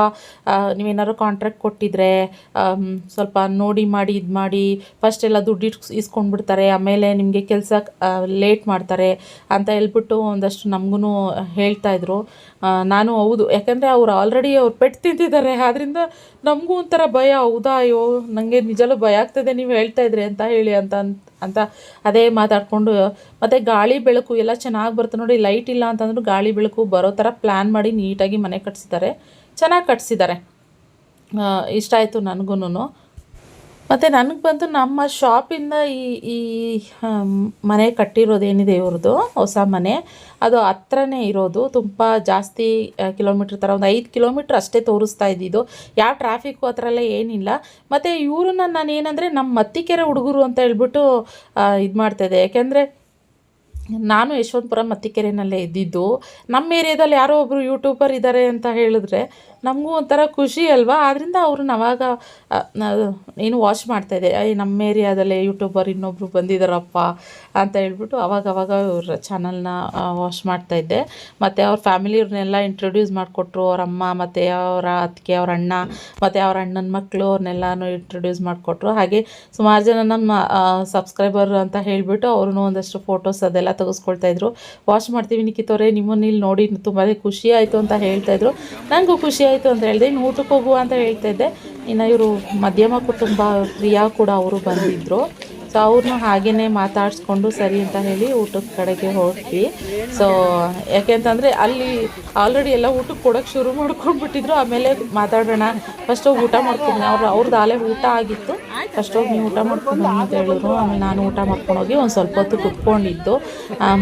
ನೀವೇನಾದ್ರು ಕಾಂಟ್ರಾಕ್ಟ್ ಕೊಟ್ಟಿದ್ರೆ ಸ್ವಲ್ಪ ನೋಡಿ ಮಾಡಿ, ಇದು ಮಾಡಿ ಫಸ್ಟ್ ಎಲ್ಲ ದುಡ್ಡು ಇಟ್ಸ್, ಇಸ್ಕೊಂಡ್ಬಿಡ್ತಾರೆ, ಆಮೇಲೆ ನಿಮಗೆ ಕೆಲಸ ಲೇಟ್ ಮಾಡ್ತಾರೆ ಅಂತ ಹೇಳ್ಬಿಟ್ಟು ಒಂದಷ್ಟು ನಮಗೂ ಹೇಳ್ತಾಯಿದ್ರು ನಾನು ಹೌದು, ಯಾಕಂದರೆ ಅವ್ರು ಆಲ್ರೆಡಿ ಅವ್ರು ಪೆಟ್ಟು ತಿಂತಿದ್ದಾರೆ ಆದ್ದರಿಂದ ನಮಗೂ ಒಂಥರ ಭಯ, ಹೌದಾ, ಅಯ್ಯೋ ನನಗೆ ನಿಜಲ್ಲೂ ಭಯ ಆಗ್ತದೆ, ನೀವು ಹೇಳ್ತಾ ಇದ್ರಿ ಅಂತ ಹೇಳಿ ಅಂತ ಅಂತ- ಅದೇ ಮಾತಾಡಿಕೊಂಡು, ಮತ್ತು ಗಾಳಿ ಬೆಳಕು ಎಲ್ಲ ಚೆನ್ನಾಗಿ ಬರುತ್ತೆ ನೋಡಿ ಲೈಟ್ ಇಲ್ಲ ಅಂತಂದ್ರೂ ಗಾಳಿ ಬೆಳಕು ಬರೋ ಥರ ಪ್ಲ್ಯಾನ್ ಮಾಡಿ ನೀಟಾಗಿ ಮನೆ ಕಟ್ಸಿದ್ದಾರೆ. ಚೆನ್ನಾಗಿ ಕಟ್ಸಿದ್ದಾರೆ. ಇಷ್ಟ ಆಯಿತು ನನಗೂ ಮತ್ತು ನನಗೆ ಬಂದು ನಮ್ಮ ಶಾಪಿಂದ ಈ ಈ ಮನೆ ಕಟ್ಟಿರೋದೇನಿದೆ ಇವ್ರದ್ದು ಹೊಸ ಮನೆ, ಅದು ಹತ್ರನೇ ಇರೋದು, ತುಂಬ ಜಾಸ್ತಿ ಕಿಲೋಮೀಟ್ರ್ ಥರ ಒಂದು ಐದು ಕಿಲೋಮೀಟ್ರ್ ಅಷ್ಟೇ ತೋರಿಸ್ತಾ ಇದ್ದಿದ್ದು. ಯಾವ ಟ್ರಾಫಿಕ್ಕು ಆ ಏನಿಲ್ಲ. ಮತ್ತು ಇವ್ರನ್ನ ನಾನು ಏನಂದರೆ ನಮ್ಮ ಮತ್ತಿಕೆರೆ ಹುಡುಗರು ಅಂತ ಹೇಳ್ಬಿಟ್ಟು ಇದು ಮಾಡ್ತಾಯಿದ್ದೆ ಯಾಕೆಂದರೆ ನಾನು ಯಶವಂತಪುರ ಮತ್ತಿಕೆರೆಯಲ್ಲೇ ಇದ್ದಿದ್ದು, ನಮ್ಮ ಏರಿಯಾದಲ್ಲಿ ಯಾರೋ ಒಬ್ಬರು ಯೂಟ್ಯೂಬರ್ ಇದ್ದಾರೆ ಅಂತ ಹೇಳಿದ್ರೆ ನಮಗೂ ಒಂಥರ ಖುಷಿ ಅಲ್ವಾ? ಆದ್ದರಿಂದ ಅವ್ರನ್ನ ಅವಾಗ ಏನು ವಾಚ್ ಮಾಡ್ತಾಯಿದ್ದೆ ನಮ್ಮ ಏರಿಯಾದಲ್ಲೇ ಯೂಟ್ಯೂಬರ್ ಇನ್ನೊಬ್ಬರು ಬಂದಿದ್ದಾರಪ್ಪ ಅಂತ ಹೇಳ್ಬಿಟ್ಟು ಅವಾಗ ಅವಾಗ ಅವ್ರ ಚಾನಲ್ನ ವಾಚ್ ಮಾಡ್ತಾಯಿದ್ದೆ ಮತ್ತು ಅವ್ರ ಫ್ಯಾಮಿಲಿಯವ್ರನ್ನೆಲ್ಲ ಇಂಟ್ರೊಡ್ಯೂಸ್ ಮಾಡಿಕೊಟ್ರು. ಅವ್ರ ಅಮ್ಮ ಮತ್ತು ಅವರ ಅತ್ತಿಗೆ, ಅವ್ರ ಅಣ್ಣ ಮತ್ತು ಅವ್ರ ಅಣ್ಣನ ಮಕ್ಕಳು ಅವ್ರನ್ನೆಲ್ಲನೂ ಇಂಟ್ರೊಡ್ಯೂಸ್ ಮಾಡಿಕೊಟ್ರು. ಹಾಗೆ ಸುಮಾರು ಜನ ನಮ್ಮ ಸಬ್ಸ್ಕ್ರೈಬರ್ ಅಂತ ಹೇಳಿಬಿಟ್ಟು ಅವ್ರೂ ಒಂದಷ್ಟು ಫೋಟೋಸ್ ಅದೆಲ್ಲ ತೆಗೆಸ್ಕೊಳ್ತಾ ಇದ್ರು. ವಾಶ್ ಮಾಡ್ತೀವಿ ನಿಖಿತವ್ರೆ, ನಿಮ್ಮನ್ನ ಇಲ್ಲಿ ನೋಡಿ ತುಂಬಾ ಖುಷಿ ಆಯಿತು ಅಂತ ಹೇಳ್ತಾ ಇದ್ರು. ನನಗೂ ಖುಷಿ ಆಯಿತು ಅಂತ ಹೇಳಿದೆ. ಇನ್ನು ಊಟಕ್ಕೆ ಹೋಗುವ ಅಂತ ಹೇಳ್ತಾ ಇದ್ದೆ. ಇನ್ನು ಇವರು ಮಧ್ಯಮ ಕುಟುಂಬ ಪ್ರಿಯಾ ಕೂಡ ಅವರು ಬಂದಿದ್ದರು ಸೊ ಅವ್ರನ್ನ ಹಾಗೇ ಮಾತಾಡಿಸ್ಕೊಂಡು ಸರಿ ಅಂತ ಹೇಳಿ ಊಟದ ಕಡೆಗೆ ಹೊರಟ್ವಿ ಸೊ ಯಾಕೆಂತಂದರೆ ಅಲ್ಲಿ ಆಲ್ರೆಡಿ ಎಲ್ಲ ಊಟಕ್ಕೆ ಕೊಡೋಕ್ಕೆ ಶುರು ಮಾಡ್ಕೊಂಡ್ಬಿಟ್ಟಿದ್ರು. ಆಮೇಲೆ ಮಾತಾಡೋಣ ಫಸ್ಟ್ ಹೋಗಿ ಊಟ ಮಾಡ್ಕೊಂಡು ಅವ್ರು ಅವ್ರದ್ದು ಆಲೇ ಊಟ ಆಗಿತ್ತು. ಫಸ್ಟ್ ಹೋಗಿ ನೀವು ಊಟ ಮಾಡ್ಕೊಂಡು ಅಂತ ಹೇಳಿದ್ರು. ಆಮೇಲೆ ನಾನು ಊಟ ಮಾಡ್ಕೊಂಡು ಹೋಗಿ ಒಂದು ಸ್ವಲ್ಪ ಹೊತ್ತು ಕುತ್ಕೊಂಡಿದ್ದು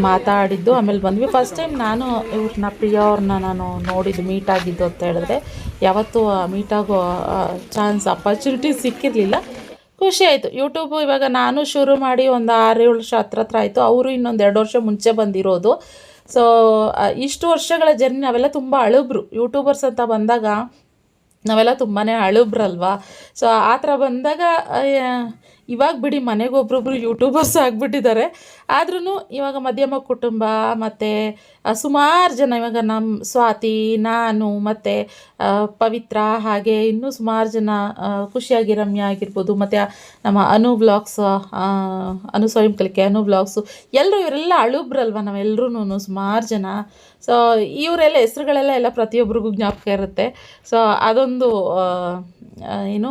ಮಾತಾಡಿದ್ದು. ಆಮೇಲೆ ಬಂದ್ವಿ. ಫಸ್ಟ್ ಟೈಮ್ ನಾನು ಇವ್ರನ್ನ, ಪ್ರಿಯ ಅವ್ರನ್ನ ನಾನು ನೋಡಿದ್ದು ಮೀಟ್ ಆಗಿದ್ದು ಅಂತ ಹೇಳಿದ್ರೆ, ಯಾವತ್ತೂ ಮೀಟ್ ಆಗೋ ಚಾನ್ಸ್ ಅಪರ್ಚುನಿಟಿ ಸಿಕ್ಕಿರಲಿಲ್ಲ. ಖುಷಿ ಆಯಿತು. ಯೂಟ್ಯೂಬು ಇವಾಗ ನಾನು ಶುರು ಮಾಡಿ ಒಂದು ಆರು ಏಳು ವರ್ಷ ಹತ್ರ ಹತ್ರ ಆಯಿತು. ಅವರು ಇನ್ನೊಂದು ಎರಡು ವರ್ಷ ಮುಂಚೆ ಬಂದಿರೋದು. ಸೊ ಇಷ್ಟು ವರ್ಷಗಳ ಜರ್ನಿ ನಾವೆಲ್ಲ ತುಂಬ ಅಳುಬ್ರು. ಯೂಟ್ಯೂಬರ್ಸ್ ಅಂತ ಬಂದಾಗ ನಾವೆಲ್ಲ ತುಂಬಾ ಅಳುಬ್ರಲ್ವಾ? ಸೊ ಆ ಥರ ಬಂದಾಗ ಇವಾಗ ಬಿಡಿ ಮನೆಗೆ ಒಬ್ರೊಬ್ರು ಯೂಟ್ಯೂಬರ್ಸ್ ಆಗಿಬಿಟ್ಟಿದ್ದಾರೆ. ಆದ್ರೂ ಇವಾಗ ಮಧ್ಯಮ ಕುಟುಂಬ, ಮತ್ತು ಸುಮಾರು ಜನ ಇವಾಗ ನಮ್ಮ ಸ್ವಾತಿ, ನಾನು, ಮತ್ತು ಪವಿತ್ರ, ಹಾಗೆ ಇನ್ನೂ ಸುಮಾರು ಜನ ಖುಷಿಯಾಗಿ, ರಮ್ಯ ಆಗಿರ್ಬೋದು, ಮತ್ತು ನಮ್ಮ ಅನು ಬ್ಲಾಗ್ಸ್ ಅನು ಸ್ವಯಂ ಕಲಿಕೆ, ಅನು ಬ್ಲಾಗ್ಸು ಎಲ್ಲರೂ ಇವರೆಲ್ಲ ಅಳುಬ್ರಲ್ವ ನಾವೆಲ್ಲರೂ ಸುಮಾರು ಜನ. ಸೊ ಇವರೆಲ್ಲ ಹೆಸ್ರುಗಳೆಲ್ಲ ಎಲ್ಲ ಪ್ರತಿಯೊಬ್ಬರಿಗೂ ಜ್ಞಾಪಕ ಇರುತ್ತೆ. ಸೊ ಅದೊಂದು ಏನು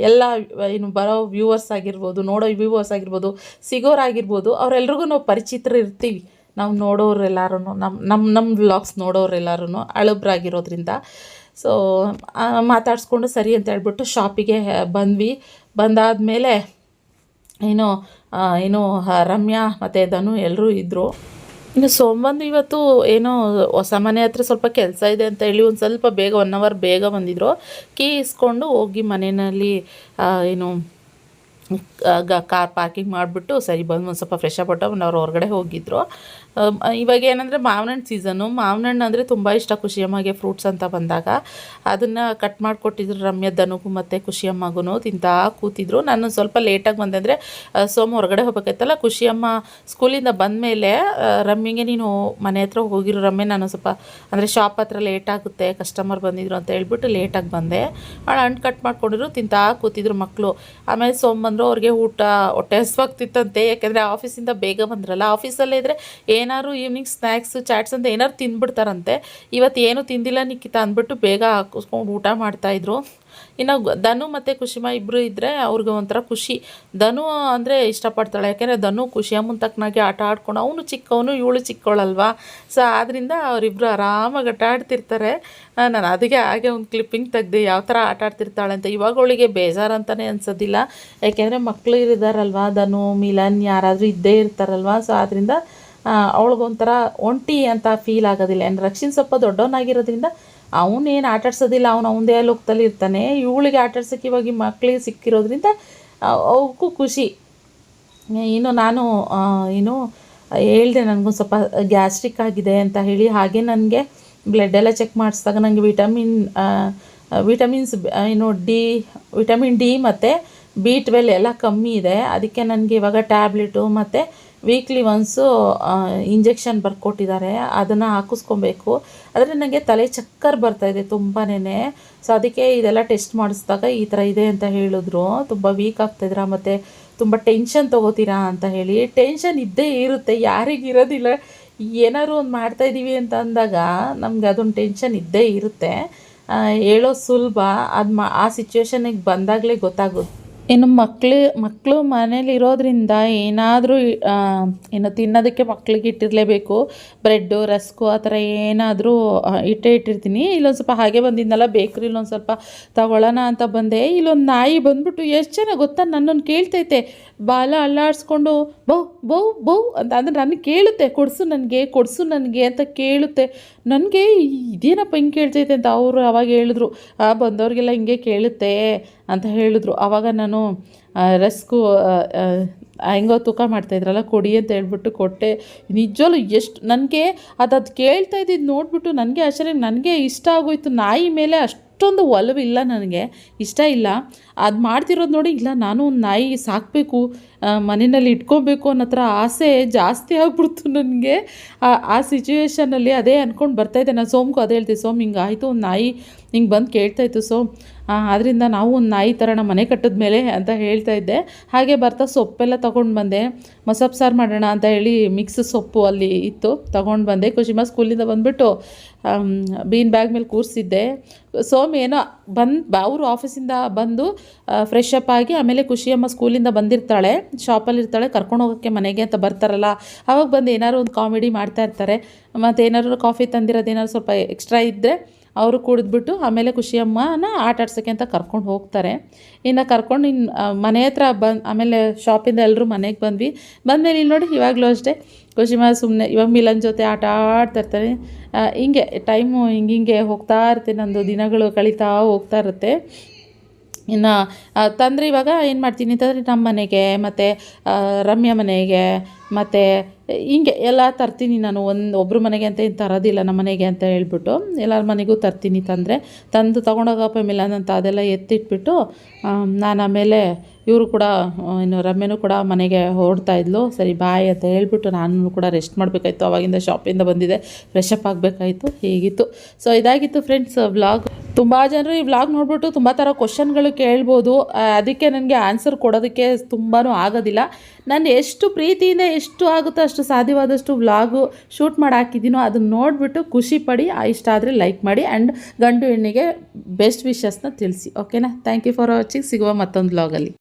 ಎಲ್ಲ ಏನು ಬರೋ ವ್ಯೂವರ್ಸ್ ಆಗಿರ್ಬೋದು ನೋಡೋ ವ್ಯೂವರ್ಸ್ ಆಗಿರ್ಬೋದು ಸಿಗೋರಾಗಿರ್ಬೋದು ಅವರೆಲ್ರಿಗೂ ನಾವು ಪರಿಚಿತರು ಇರ್ತೀವಿ. ನಾವು ನೋಡೋರೆಲ್ಲರೂ ನಮ್ಮ ನಮ್ಮ ನಮ್ಮ ವ್ಲಾಗ್ಸ್ ನೋಡೋರೆಲ್ಲರೂ ಅಳಬ್ರಾಗಿರೋದ್ರಿಂದ. ಸೊ ಮಾತಾಡಿಸ್ಕೊಂಡು ಸರಿ ಅಂತ ಹೇಳ್ಬಿಟ್ಟು ಶಾಪಿಗೆ ಬಂದ್ವಿ. ಬಂದಾದಮೇಲೆ ಏನು ಆ, ಏನು ರಮ್ಯಾ ಮತ್ತು ಧನು ಎಲ್ಲರೂ ಇದ್ದರು ಇನ್ನು ಸೋಮಂದು ಇವತ್ತು ಏನೋ ಹೊಸ ಮನೆ ಹತ್ರ ಸ್ವಲ್ಪ ಕೆಲಸ ಇದೆ ಅಂತ ಹೇಳಿ ಒಂದು ಸ್ವಲ್ಪ ಬೇಗ ಒನ್ ಅವರ್ ಬೇಗ ಬಂದಿದ್ರು. ಕೀ ಇಸ್ಕೊಂಡು ಹೋಗಿ ಮನೆಯಲ್ಲಿ ಏನು ಕಾರ್ ಪಾರ್ಕಿಂಗ್ ಮಾಡಿಬಿಟ್ಟು ಸರಿ ಬಂದು ಒಂದು ಸ್ವಲ್ಪ ಫ್ರೆಶ್ ಅಪ್ ಅವ್ರು ಹೊರಗಡೆ ಹೋಗಿದ್ರು. ಇವಾಗ ಏನಂದರೆ ಮಾವಿನ ಹಣ್ಣು ಸೀಸನು ಮಾವಿನ ಹಣ್ಣು ಅಂದರೆ ತುಂಬ ಇಷ್ಟ ಖುಷಿಯಮ್ಮಗೆ ಫ್ರೂಟ್ಸ್ ಅಂತ ಬಂದಾಗ. ಅದನ್ನು ಕಟ್ ಮಾಡಿಕೊಟ್ಟಿದ್ರು ರಮ್ಯ ದನುಗು ಮತ್ತು ಖುಷಿಯಮ್ಮಗೂ ತಿಂತಾ ಕೂತಿದ್ರು. ನಾನು ಸ್ವಲ್ಪ ಲೇಟಾಗಿ ಬಂದೆ ಅಂದರೆ ಸೋಮ ಹೊರಗಡೆ ಹೋಗ್ಬೇಕಾಯ್ತಲ್ಲ ಖುಷಿಯಮ್ಮ ಸ್ಕೂಲಿಂದ ಬಂದಮೇಲೆ ರಮ್ಯಗೆ ನೀನು ಮನೆ ಹತ್ರ ಹೋಗಿರೋ. ರಮ್ಯ, ನಾನು ಸ್ವಲ್ಪ ಅಂದರೆ ಶಾಪ್ ಹತ್ರ ಲೇಟ್ ಆಗುತ್ತೆ ಕಸ್ಟಮರ್ ಬಂದಿದ್ರು ಅಂತ ಹೇಳ್ಬಿಟ್ಟು ಲೇಟಾಗಿ ಬಂದೆ. ಅವಳು ಹಣ್ಣು ಕಟ್ ಮಾಡ್ಕೊಂಡಿದ್ರು ತಿಂತಾ ಕೂತಿದ್ರು ಮಕ್ಕಳು ಆಮೇಲೆ ಸೋಮ ಬಂದರು, ಅವ್ರಿಗೆ ಊಟ, ಹೊಟ್ಟೆ ಹಸ್ವಾಗ್ತಿತ್ತಂತೆ. ಯಾಕೆಂದರೆ ಆಫೀಸಿಂದ ಬೇಗ ಬಂದ್ರಲ್ಲ ಆಫೀಸಲ್ಲೇ ಇದ್ದರೆ ಏನಾದ್ರು ಈವ್ನಿಂಗ್ ಸ್ನ್ಯಾಕ್ಸ್ ಚಾಟ್ಸ್ ಅಂತ ಏನಾದ್ರು ತಿಂದ್ಬಿಡ್ತಾರಂತೆ. ಇವತ್ತು ಏನು ತಿಂದಿಲ್ಲ ನಿಕ್ಕಿತ ಅಂದ್ಬಿಟ್ಟು ಬೇಗ ಹಾಕಿಸ್ಕೊಂಡು ಊಟ ಮಾಡ್ತಾಯಿದ್ರು ಇನ್ನು ಧನು ಮತ್ತು ಕುಶಿಮ ಇಬ್ಬರು ಇದ್ದರೆ ಅವ್ರಿಗೆ ಒಂಥರ ಖುಷಿ. ಧನು ಅಂದರೆ ಇಷ್ಟಪಡ್ತಾಳೆ. ಯಾಕೆಂದರೆ ಧನು ಖುಷಿಯಮ್ಮನ ತಕ್ಕನಾಗಿ ಆಟ ಆಡ್ಕೊಂಡು ಅವನು ಚಿಕ್ಕವನು, ಇವಳು ಚಿಕ್ಕವಳಲ್ವಾ? ಸೊ ಆದ್ದರಿಂದ ಅವರಿಬ್ಬರು ಆರಾಮಾಗಿ ಆಟ ಆಡ್ತಿರ್ತಾರೆ. ನಾನು ಅದಕ್ಕೆ ಹಾಗೆ ಒಂದು ಕ್ಲಿಪ್ಪಿಂಗ್ ತೆಗ್ದೆ ಯಾವ ಥರ ಆಟ ಆಡ್ತಿರ್ತಾಳೆ ಅಂತ ಇವಾಗ ಅವಳಿಗೆ ಬೇಜಾರು ಅಂತಲೇ ಅನ್ಸೋದಿಲ್ಲ. ಯಾಕೆಂದರೆ ಮಕ್ಕಳು ಇದ್ದಾರಲ್ವಾ ಧನು, ಮಿಲನ್ ಯಾರಾದರೂ ಇದ್ದೇ ಇರ್ತಾರಲ್ವಾ? ಸೊ ಆದ್ದರಿಂದ ಅವಳಿಗೊಂಥರ ಒಂಟಿ ಅಂತ ಫೀಲ್ ಆಗೋದಿಲ್ಲ. ಏನು ರಕ್ಷಿನ್ ಸ್ವಲ್ಪ ದೊಡ್ಡವನಾಗಿರೋದ್ರಿಂದ ಅವನೇನು ಆಟಾಡ್ಸೋದಿಲ್ಲ, ಅವನು ಅವನದೇ ಲೋಕದಲ್ಲಿ ಇರ್ತಾನೆ. ಇವಳಿಗೆ ಆಟಾಡ್ಸೋಕ್ಕೆ ಇವಾಗ ಮಕ್ಕಳಿಗೆ ಸಿಕ್ಕಿರೋದ್ರಿಂದ ಅವಕ್ಕೂ ಖುಷಿ. ಇನ್ನು ನಾನು ಏನು ಹೇಳಿದೆ ನನಗೊಂದು ಸ್ವಲ್ಪ ಗ್ಯಾಸ್ಟ್ರಿಕ್ ಆಗಿದೆ ಅಂತ ಹೇಳಿ, ಹಾಗೆ ನನಗೆ ಬ್ಲಡ್ ಎಲ್ಲ ಚೆಕ್ ಮಾಡಿಸಿದಾಗ ನನಗೆ ವಿಟಮಿನ್ ವಿಟಮಿನ್ಸ್ ಏನು ಡಿ, ವಿಟಮಿನ್ ಡಿ ಮತ್ತು ಬಿ ಟ್ವೆಲ್ ಎಲ್ಲ ಕಮ್ಮಿ ಇದೆ. ಅದಕ್ಕೆ ನನಗೆ ಇವಾಗ ಟ್ಯಾಬ್ಲೆಟು ಮತ್ತು ವೀಕ್ಲಿ ಒನ್ಸು ಇಂಜೆಕ್ಷನ್ ಬರ್ಕೊಟ್ಟಿದ್ದಾರೆ, ಅದನ್ನು ಹಾಕಿಸ್ಕೊಬೇಕು. ಆದರೆ ನನಗೆ ತಲೆ ಚಕ್ಕರ್ ಬರ್ತಾಯಿದೆ ತುಂಬಾ ಸೊ ಅದಕ್ಕೆ ಇದೆಲ್ಲ ಟೆಸ್ಟ್ ಮಾಡಿಸಿದಾಗ ಈ ಥರ ಇದೆ ಅಂತ ಹೇಳಿದ್ರು. ತುಂಬ ವೀಕ್ ಆಗ್ತಾಯಿದ್ದೀರಾ ಮತ್ತು ತುಂಬ ಟೆನ್ಷನ್ ತೊಗೋತೀರಾ ಅಂತ ಹೇಳಿ. ಟೆನ್ಷನ್ ಇದ್ದೇ ಇರುತ್ತೆ ಯಾರಿಗಿರೋದಿಲ್ಲ ಏನಾದ್ರು ಒಂದು ಮಾಡ್ತಾಯಿದ್ದೀವಿ ಅಂತ ಅಂದಾಗ ನಮಗೆ ಅದೊಂದು ಟೆನ್ಷನ್ ಇದ್ದೇ ಇರುತ್ತೆ. ಹೇಳೋ ಸುಲಭ. ಅದು ಮಾ, ಆ ಸಿಚುವೇಶನಿಗೆ ಬಂದಾಗಲೇ ಗೊತ್ತಾಗೋದು ಇನ್ನು ಮಕ್ಕಳು ಮನೇಲಿ ಇರೋದ್ರಿಂದ ಏನಾದರೂ ಏನು ತಿನ್ನೋದಕ್ಕೆ ಮಕ್ಳಿಗೆ ಇಟ್ಟಿರಲೇಬೇಕು. ಬ್ರೆಡ್ಡು, ರಸ್ಕು ಆ ಥರ ಏನಾದರೂ ಇಟ್ಟೇ ಇಟ್ಟಿರ್ತೀನಿ. ಇಲ್ಲೊಂದು ಸ್ವಲ್ಪ ಹಾಗೆ ಬಂದಿದ್ನಲ್ಲ, ಬೇಕ್ರಿ ಇಲ್ಲೊಂದು ಸ್ವಲ್ಪ ತಗೊಳ್ಳೋಣ ಅಂತ ಬಂದೆ. ಇಲ್ಲೊಂದು ನಾಯಿ ಬಂದ್ಬಿಟ್ಟು ಎಷ್ಟು ಚೆನ್ನಾಗಿ ಗೊತ್ತಾ ನನ್ನನ್ನು ಕೇಳ್ತೈತೆ. ಬಾಲ ಅಲ್ಲಾಡಿಸ್ಕೊಂಡು, ಬೌ ಬೌ ಬೌ ಅಂತ, ಅಂದರೆ ನನಗೆ ಕೇಳುತ್ತೆ, ಕೊಡಿಸು ನನಗೆ ಕೊಡಿಸು ನನಗೆ ಅಂತ ಕೇಳುತ್ತೆ. ನನಗೆ ಇದೇನಪ್ಪ ಹಿಂಗೆ ಕೇಳ್ತೈತೆ ಅಂತ ಅವರು ಅವಾಗ ಹೇಳಿದ್ರು ಬಂದವ್ರಿಗೆಲ್ಲ ಹಿಂಗೆ ಕೇಳುತ್ತೆ ಅಂತ ಹೇಳಿದ್ರು. ಆವಾಗ ನಾನು ರಸ್ಕು ಹೆಂಗೋ ತೂಕ ಮಾಡ್ತಾಯಿದ್ರಲ್ಲ ಕೊಡಿ ಅಂತ ಹೇಳ್ಬಿಟ್ಟು ಕೊಟ್ಟೆ. ನಿಜವಲ್ಲೂ ಎಷ್ಟು, ನನಗೆ ಅದು ಅದು ಕೇಳ್ತಾ ಇದ್ದಿದ್ದು ನೋಡಿಬಿಟ್ಟು ನನಗೆ ಆಶ್ಚರ್ಯ, ನನಗೆ ಇಷ್ಟ ಆಗೋಯ್ತು. ನಾಯಿ ಮೇಲೆ ಅಷ್ಟೊಂದು ಒಲವಿಲ್ಲ ನನಗೆ, ಇಷ್ಟ ಇಲ್ಲ. ಅದು ಮಾಡ್ತಿರೋದು ನೋಡಿ, ಇಲ್ಲ, ನಾನು ಒಂದು ನಾಯಿ ಸಾಕಬೇಕು ಮನೆಯಲ್ಲಿ ಇಟ್ಕೊಬೇಕು ಅನ್ನೋ ಥರ ಆಸೆ ಜಾಸ್ತಿ ಆಗ್ಬಿಡ್ತು ನನಗೆ. ಆ ಸಿಚುವೇಷನಲ್ಲಿ ಅದೇ ಅಂದ್ಕೊಂಡು ಬರ್ತಾಯಿದ್ದೆ ನಾನು ಸೋಮ್ಗೂ ಅದೇ ಹೇಳ್ತೀನಿ ಸೋಮ್ ಹಿಂಗೆ ಆಯಿತು ಒಂದು ನಾಯಿ ಹಿಂಗೆ ಬಂದು ಕೇಳ್ತಾಯಿತ್ತು ಸೊ ಆದ್ದರಿಂದ ನಾವು ಒಂದು ನಾಯಿ ತರೋಣ ಮನೆ ಕಟ್ಟಿದ ಮೇಲೆ ಅಂತ ಹೇಳ್ತಾ ಇದ್ದೆ. ಹಾಗೆ ಬರ್ತಾ ಸೊಪ್ಪೆಲ್ಲ ತೊಗೊಂಡು ಬಂದೆ. ಮಸಪ್ ಸಾರು ಮಾಡೋಣ ಅಂತ ಹೇಳಿ ಮಿಕ್ಸ್ ಸೊಪ್ಪು ಅಲ್ಲಿ ಇತ್ತು, ತೊಗೊಂಡು ಬಂದೆ. ಕುಶಿಮಾ ಸ್ಕೂಲಿಂದ ಬಂದುಬಿಟ್ಟು ಬೀನ್ ಬ್ಯಾಗ್ ಮೇಲೆ ಕೂರಿಸಿದ್ದೆ. ಸೋಮ್ ಏನೋ ಬಂದು, ಅವರು ಆಫೀಸಿಂದ ಬಂದು ಫ್ರೆಶ್ ಅಪ್ ಆಗಿ ಆಮೇಲೆ ಖುಷಿಯಮ್ಮ ಸ್ಕೂಲಿಂದ ಬಂದಿರ್ತಾಳೆ. ಶಾಪಲ್ಲಿ ಇರ್ತಾಳೆ. ಕರ್ಕೊಂಡು ಹೋಗೋಕ್ಕೆ ಮನೆಗೆ ಅಂತ ಬರ್ತಾರಲ್ಲ. ಅವಾಗ ಬಂದು ಏನಾದ್ರು ಒಂದು ಕಾಮಿಡಿ ಮಾಡ್ತಾ ಇರ್ತಾರೆ. ಮತ್ತು ಏನಾದ್ರು ಕಾಫಿ ತಂದಿರೋದು ಏನಾದ್ರು ಸ್ವಲ್ಪ ಎಕ್ಸ್ಟ್ರಾ ಇದ್ದರೆ ಅವರು ಕುಡಿದ್ಬಿಟ್ಟು ಆಮೇಲೆ ಖುಷಿಯಮ್ಮನ ಆಟ ಆಡ್ಸೋಕ್ಕೆ ಅಂತ ಕರ್ಕೊಂಡು ಹೋಗ್ತಾರೆ. ಇನ್ನು ಕರ್ಕೊಂಡು ಇನ್ನು ಮನೆ ಹತ್ರ ಬಂದು, ಆಮೇಲೆ ಶಾಪಿಂದ ಎಲ್ಲರೂ ಮನೆಗೆ ಬಂದ್ವಿ. ಬಂದಮೇಲೆ ಇಲ್ಲಿ ನೋಡಿ ಇವಾಗಲೂ ಅಷ್ಟೇ ಖುಷಿಮ ಸುಮ್ಮನೆ ಇವಾಗ ಮಿಲನ್ ಜೊತೆ ಆಟ ಆಡ್ತಾ ಇರ್ತಾರೆ. ಹಿಂಗೆ ಟೈಮು ಹಿಂಗೆ ಹಿಂಗೆ ಹೋಗ್ತಾ ಇರುತ್ತೆ, ನಂದು ದಿನಗಳು ಕಳೀತಾ ಹೋಗ್ತಾ ಇರುತ್ತೆ. ಇನ್ನು ತಂದರೆ ಇವಾಗ ಏನು ಮಾಡ್ತೀನಿ ಅಂತಂದರೆ ನಮ್ಮ ಮನೆಗೆ, ಮತ್ತು ರಮ್ಯಾ ಮನೆಗೆ, ಮತ್ತು ಹಿಂಗೆ ಎಲ್ಲ ತರ್ತೀನಿ ನಾನು ಒಂದು ಒಬ್ಬರ ಮನೆಗೆ ಅಂತ ಏನು ತರೋದಿಲ್ಲ ನಮ್ಮ ಮನೆಗೆ ಅಂತ ಹೇಳ್ಬಿಟ್ಟು ಎಲ್ಲರ ಮನೆಗೂ ತರ್ತೀನಿ ತಂದರೆ ತಂದು ತೊಗೊಂಡೋಗಪ್ಪ ಮಿಲನ್ ಅಂತ ಅದೆಲ್ಲ ಎತ್ತಿಟ್ಬಿಟ್ಟು ನಾನು ಆಮೇಲೆ ಇವರು ಕೂಡ ಇನ್ನು ರಮ್ಯನೂ ಕೂಡ ಮನೆಗೆ ಹೊರಡ್ತಾ ಇದ್ಲು. ಸರಿ, ಬಾಯ್ ಅಂತ ಹೇಳ್ಬಿಟ್ಟು ನಾನು ಕೂಡ ರೆಸ್ಟ್ ಮಾಡಬೇಕಾಯ್ತು. ಅವಾಗಿಂದ ಶಾಪಿಂದ ಬಂದಿದೆ. ಫ್ರೆಶ್ ಅಪ್ ಆಗಬೇಕಾಯ್ತು. ಹೀಗಿತ್ತು. ಸೊ ಇದಾಗಿತ್ತು ಫ್ರೆಂಡ್ಸ್ ವ್ಲಾಗ್ ತುಂಬ ಜನರು ಈ ವ್ಲಾಗ್ ನೋಡ್ಬಿಟ್ಟು ತುಂಬ ಥರ ಕ್ವಶನ್ಗಳು ಕೇಳ್ಬೋದು. ಅದಕ್ಕೆ ನನಗೆ ಆನ್ಸರ್ ಕೊಡೋದಕ್ಕೆ ತುಂಬಾ ಆಗೋದಿಲ್ಲ. ನಾನು ಎಷ್ಟು ಪ್ರೀತಿಯಿಂದ ಎಷ್ಟು ಆಗುತ್ತೋ ಅಷ್ಟು ಸಾಧ್ಯವಾದಷ್ಟು ವ್ಲಾಗು ಶೂಟ್ ಮಾಡಿ ಹಾಕಿದ್ದೀನೋ ಅದನ್ನು ನೋಡಿಬಿಟ್ಟು ಖುಷಿ ಪಡಿ ಇಷ್ಟ ಆದರೆ ಲೈಕ್ ಮಾಡಿ ಆ್ಯಂಡ್ ಗಂಡು ಹೆಣ್ಣಿಗೆ ಬೆಸ್ಟ್ ವಿಶಸ್ನ ತಿಳಿಸಿ. ಓಕೆನಾ ಥ್ಯಾಂಕ್ ಯು ಫಾರ್ ವಾಚಿಂಗ್ ಸಿಗುವ ಮತ್ತೊಂದು ವ್ಲಾಗಲ್ಲಿ